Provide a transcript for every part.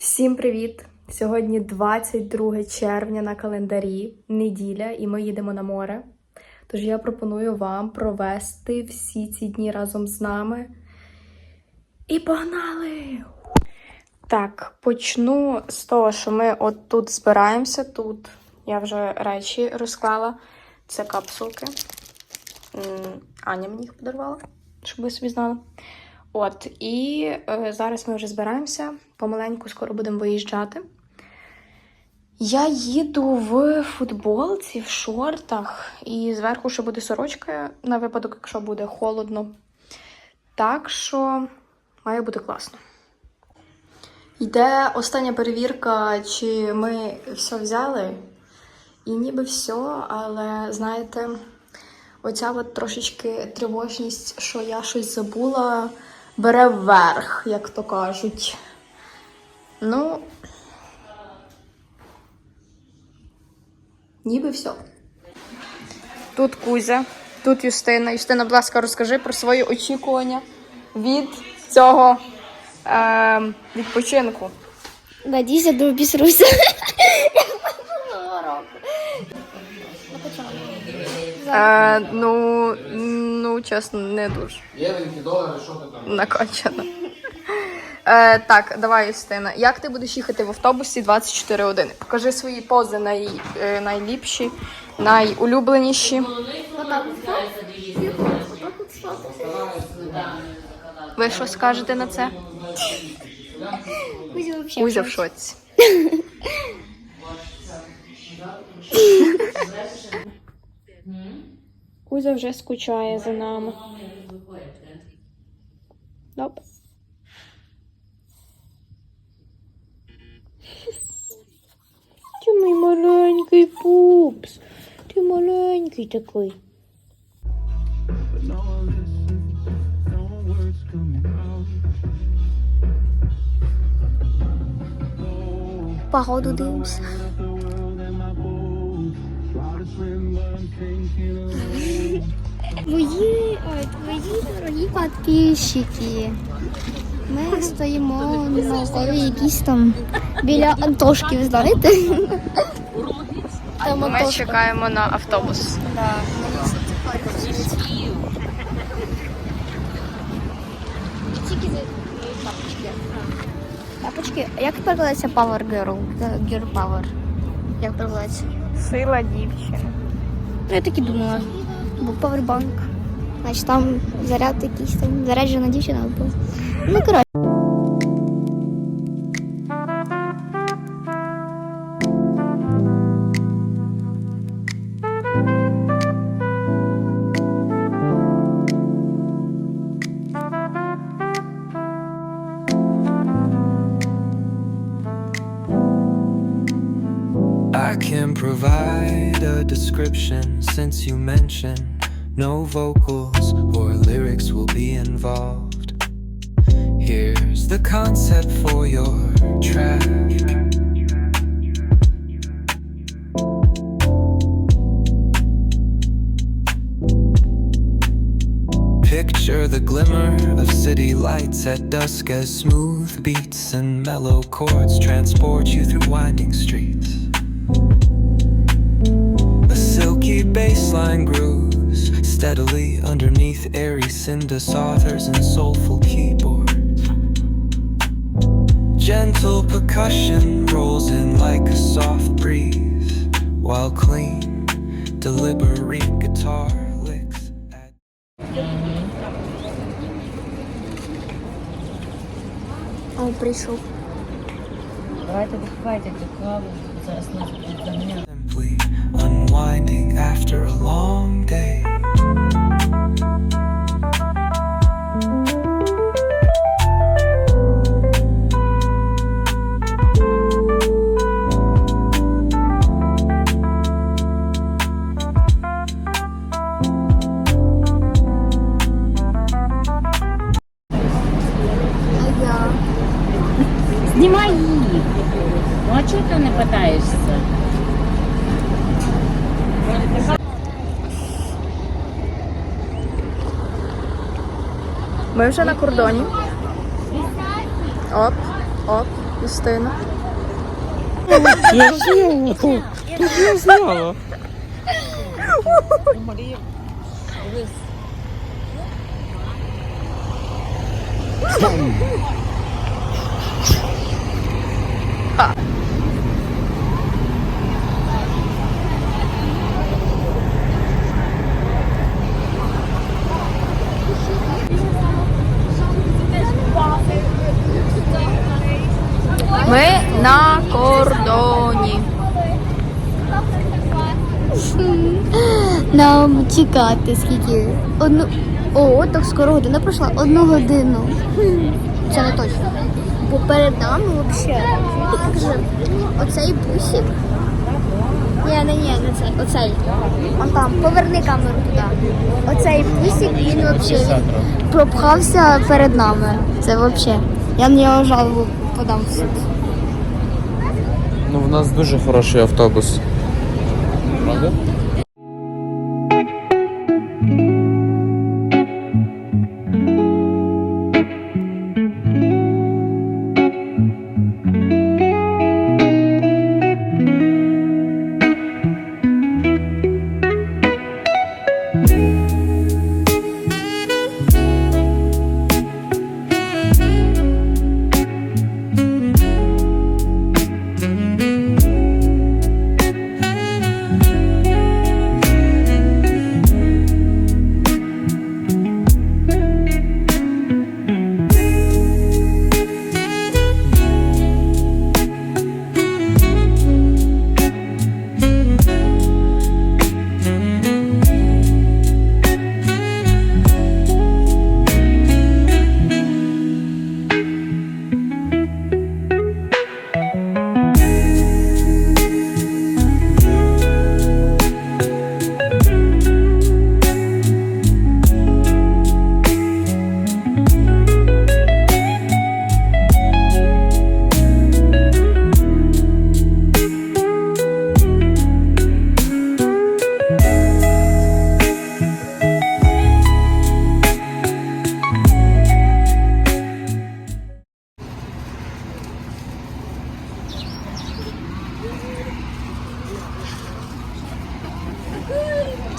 Всім привіт! Сьогодні 22 червня на календарі, неділя, і ми їдемо на море. Тож я пропоную вам провести всі ці дні разом з нами. І погнали! Так, почну з того, що ми от тут збираємося. Тут я вже речі розклала. Це капсулки. Аня мені їх подарувала, щоб ви собі знали. От, і е, зараз ми вже збираємося. Помаленьку скоро будемо виїжджати. Я їду в футболці, в шортах, і зверху ще буде сорочка на випадок, якщо буде холодно. Так що має бути класно. Йде остання перевірка, чи ми все взяли. І ніби все, але знаєте, оця от трошечки тривожність, що я щось забула, бере вверх, як то кажуть. Ну, ніби все. Тут Кузя, тут Юстина. Юстина, будь ласка, розкажи про свої очікування від цього е, відпочинку. Надійся, до обісруся. Е, ну, ну, чесно, не дуже. Євенькі долари, що ти там? Накачана. Е, так, давай, Юстина. Як ти будеш їхати в автобусі 24 години? Покажи свої пози най, е, найліпші, найулюбленіші. Ви що скажете на це? Кузя в шоці. Кузя вже скучає за нами. Доп. Ти мій маленький пупс. Ти маленький такий. Погоду дивимося. Мої, ой, твої дорогі підписчики. Ми стоїмо на горі якісь там біля Антошків, знаєте? Там Ми Антошка. чекаємо на автобус. Да. Тільки за тапочки. Тапочки. А як перекладається Power Girl? Е, Girl Power. Як перекладається? Сила дівчини. Ну, я так і думала. Бо повербанк. Значить там заряд якийсь там заряджена дівчина була. Ну, коротше. I can provide a description since you mentioned no vocals or lyrics will be involved. Here's the concept for your track. Picture the glimmer of city lights at dusk as smooth beats and mellow chords transport you through winding streets. bassline grooves steadily underneath airy synthesizers and soulful keyboards. Gentle percussion rolls in like a soft breeze, while clean, deliberate guitar licks add О, прийшов. Давайте відкривайте цю каву. Зараз нас будуть заганяти. simply unwinding after a long day. Ми вже на кордоні. Оп, оп. Юстина. Я ж знала, то. Я знала. Ми на кордоні. Нам чекати скільки? Одну. О, так скоро година пройшла. Одну годину. Це не точно. Бо перед нами взагалі. Як же? Оцей бусик. Ні, не, ні, не цей. Оцей. Он там, поверни камеру туди. Оцей бусик, він взагалі пропхався перед нами. Це взагалі. Я на нього жалобу подам в суд. Ну, в нас дуже хороший автобус. kullandı.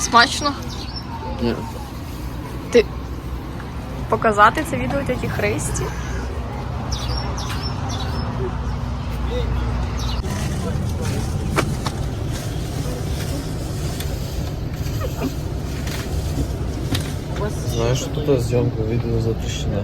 Смачно. Ні. Ти показати це відео тьоті Христі? Знаєш, що тут зйомка відео запрещена.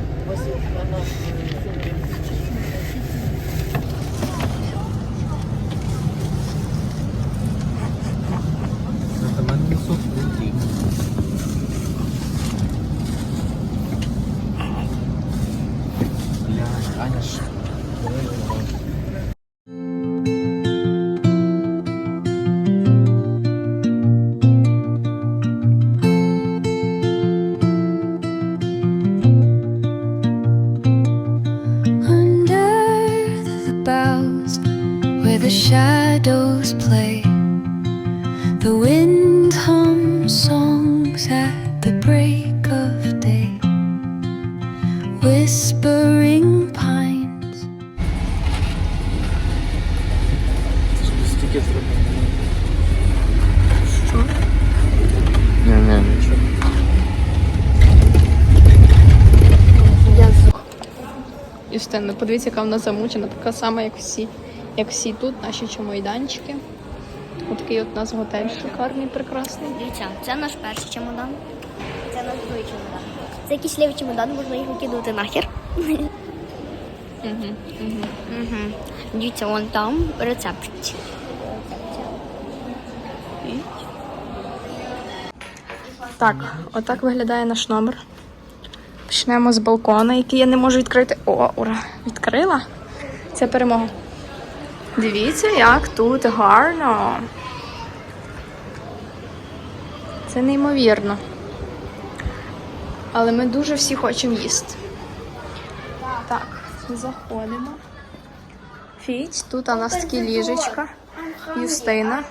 Юстина, подивіться, яка вона замучена, така сама, як всі, як всі тут, наші чомойданчики. Отакий от у нас готель шикарний, прекрасний. Дивіться, це наш перший чемодан. Це наш другий чемодан. Це якийсь лівий чемодан, можна їх викидувати нахер. Угу, угу. Угу. Дивіться, вон там рецепт. Так, отак виглядає наш номер. Почнемо з балкона, який я не можу відкрити. О, ура! Відкрила. Це перемога. Дивіться, як тут гарно. Це неймовірно. Але ми дуже всі хочемо їсти. Так, заходимо. Фіч, тут у нас такі ліжечка. Юстина.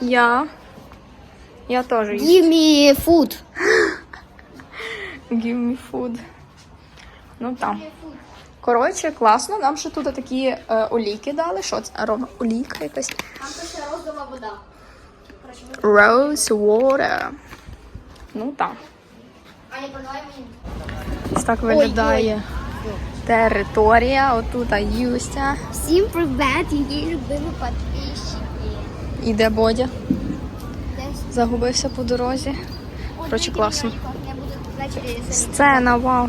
Я. Я теж їм. Give me food. Give me food. Ну там. Коротше, класно. Нам ще тут такі е, олійки дали. Що це? Арома олійка якась. Там пише розова вода. Rose water. Ну так. Ось так виглядає територія. Отут Юстя. Всім привіт, її любимі підписчики. Іде Бодя. Загубився по дорозі. Коротше, класно. Сцена, вау.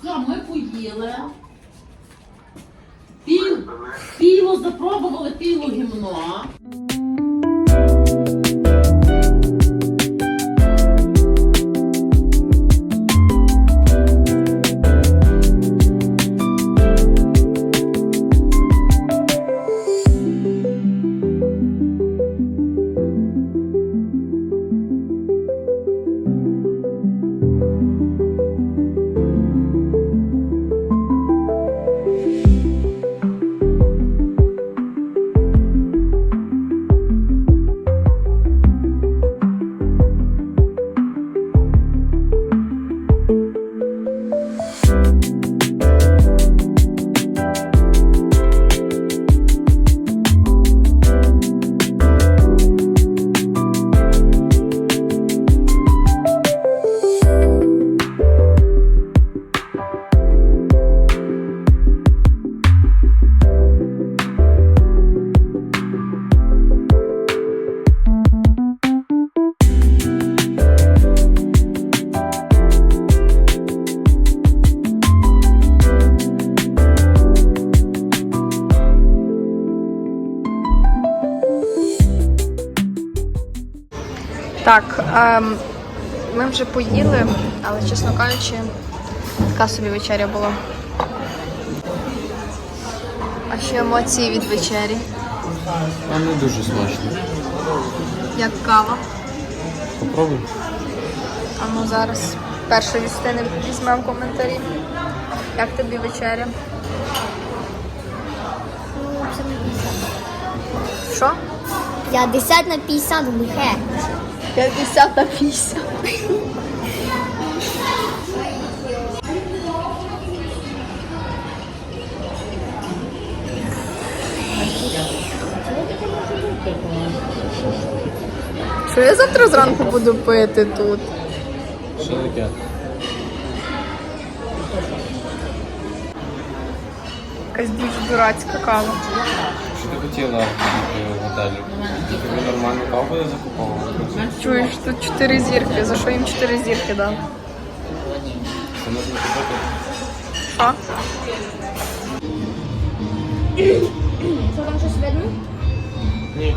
Все, ми поїли. Пів, пиво запробували, пиво гімно. Так, ем, ми вже поїли, але, чесно кажучи, така собі вечеря була. А ще емоції від вечері, А не дуже смачно. як кава. Попробуй. А ну зараз перше від стени візьмемо коментарі. Як тобі вечеря? Ну, це на 50. Що? 50 на 50 лихе. 50 на 50. Що я завтра зранку буду пити тут? Що Якась дуже дурацька кава. Що ти хотіла в готелі? Тобі нормальну каву я закуповував? Чуєш, тут 4 зірки. За що їм 4 зірки дав? Це можна купити. Що? Що там щось видно? Ні.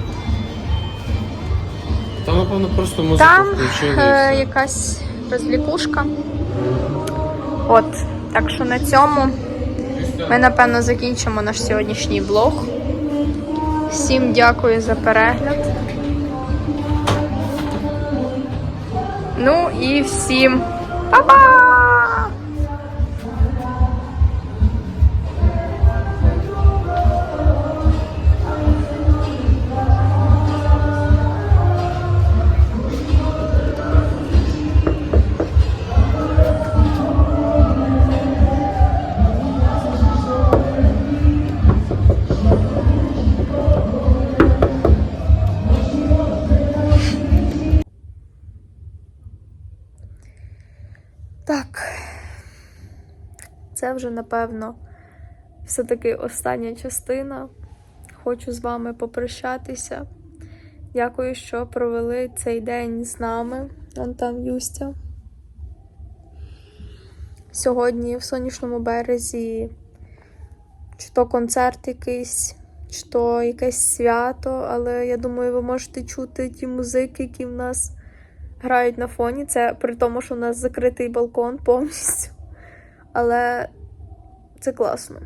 Там, напевно, просто музику Там включили. е, все. якась розвлікушка. От, так що на цьому ми напевно закінчимо наш сьогоднішній блог. Всім дякую за перегляд. Ну і всім па-па! Так. Це вже, напевно, все-таки остання частина. Хочу з вами попрощатися. Дякую, що провели цей день з нами. Вон там Юстя. Сьогодні в сонячному березі чи то концерт якийсь, чи то якесь свято, але я думаю, ви можете чути ті музики, які в нас грають на фоні. Це при тому, що у нас закритий балкон повністю. Але це класно.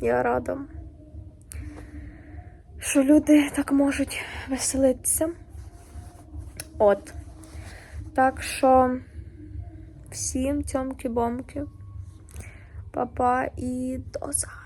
Я рада, що люди так можуть веселитися. От. Так що всім цьомки-бомки. Па-па і до завтра.